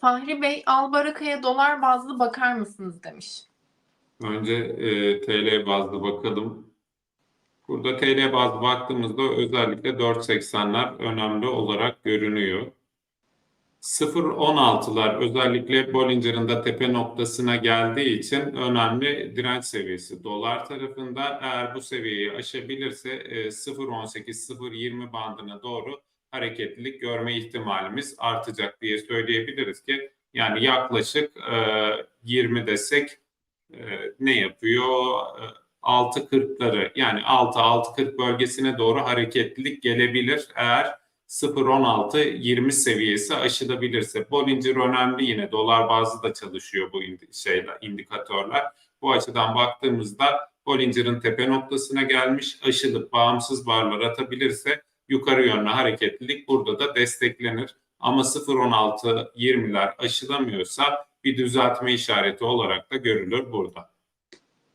Fahri Bey, Albaraka'ya dolar bazlı bakar mısınız demiş. Önce e, TL bazlı bakalım. Burada TL bazlı baktığımızda özellikle 4.80'ler önemli olarak görünüyor. 0.16'lar özellikle Bollinger'ın da tepe noktasına geldiği için önemli direnç seviyesi. Dolar tarafında eğer bu seviyeyi aşabilirse e, 0.18-0.20 bandına doğru hareketlilik görme ihtimalimiz artacak diye söyleyebiliriz ki yani yaklaşık e, 20 desek e, ne yapıyor? E, 6.40'ları yani 6-6.40 bölgesine doğru hareketlilik gelebilir eğer 0.16-20 seviyesi aşılabilirse. Bollinger önemli yine dolar bazlı da çalışıyor bu indi- şeyler, indikatörler. Bu açıdan baktığımızda Bollinger'ın tepe noktasına gelmiş aşılıp bağımsız barlar atabilirse yukarı yönlü hareketlilik burada da desteklenir. Ama 0.16-20'ler aşılamıyorsa bir düzeltme işareti olarak da görülür burada.